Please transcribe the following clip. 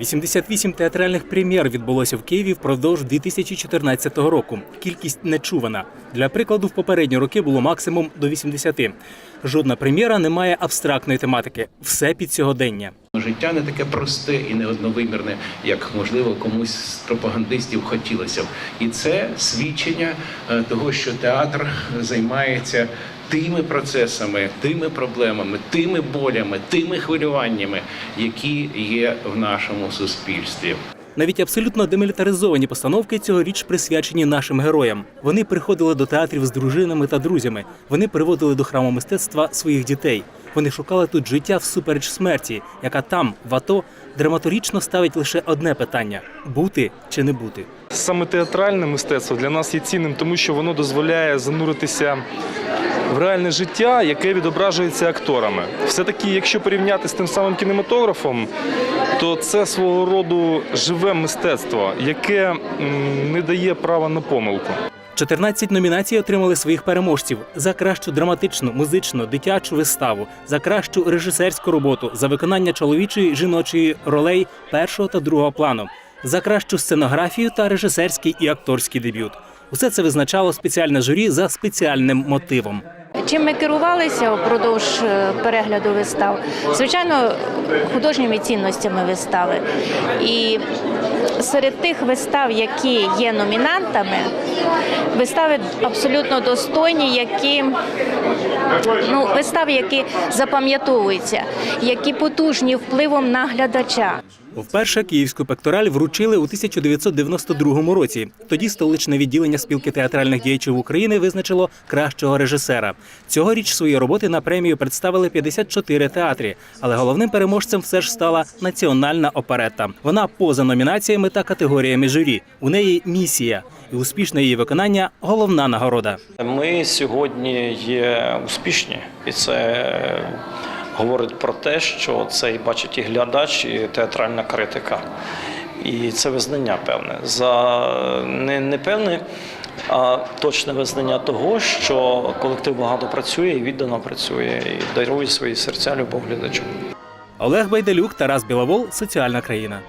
88 театральних прем'єр відбулося в Києві впродовж 2014 року. Кількість нечувана. Для прикладу, в попередні роки було максимум до 80. Жодна прем'єра не має абстрактної тематики. Все під сьогодення. Життя не таке просте і не одновимірне, як можливо комусь з пропагандистів хотілося б. І це свідчення е, того, що театр займається тими процесами, тими проблемами, тими болями, тими хвилюваннями, які є в нашому суспільстві. Навіть абсолютно демілітаризовані постановки цьогоріч присвячені нашим героям. Вони приходили до театрів з дружинами та друзями. Вони приводили до храму мистецтва своїх дітей. Вони шукали тут життя всупереч смерті, яка там, в АТО, драматургічно ставить лише одне питання: бути чи не бути. Саме театральне мистецтво для нас є цінним, тому що воно дозволяє зануритися в реальне життя, яке відображується акторами. Все-таки, якщо порівняти з тим самим кінематографом, то це свого роду живе мистецтво, яке не дає права на помилку. 14 номінацій отримали своїх переможців за кращу драматичну, музичну, дитячу виставу, за кращу режисерську роботу, за виконання чоловічої жіночої ролей першого та другого плану, за кращу сценографію та режисерський і акторський дебют. Усе це визначало спеціальне журі за спеціальним мотивом. Чим ми керувалися впродовж е, перегляду вистав? Звичайно, художніми цінностями вистави. І серед тих вистав, які є номінантами, вистави абсолютно достойні, які ну, вистави, які запам'ятовуються, які потужні впливом на глядача. Вперше київську пектораль вручили у 1992 році. Тоді столичне відділення спілки театральних діячів України визначило кращого режисера. Цьогоріч свої роботи на премію представили 54 театрі, але головним переможцем все ж стала національна оперетта. Вона поза номінаціями та категоріями журі. У неї місія, і успішне її виконання головна нагорода. Ми сьогодні є успішні, і це говорить про те, що це і бачить і глядач, і театральна критика. І це визнання певне. За не, не певне, а точне визнання того, що колектив багато працює і віддано працює, і дарує свої серця любов глядачу. Олег Байдалюк, Тарас Біловол, соціальна країна.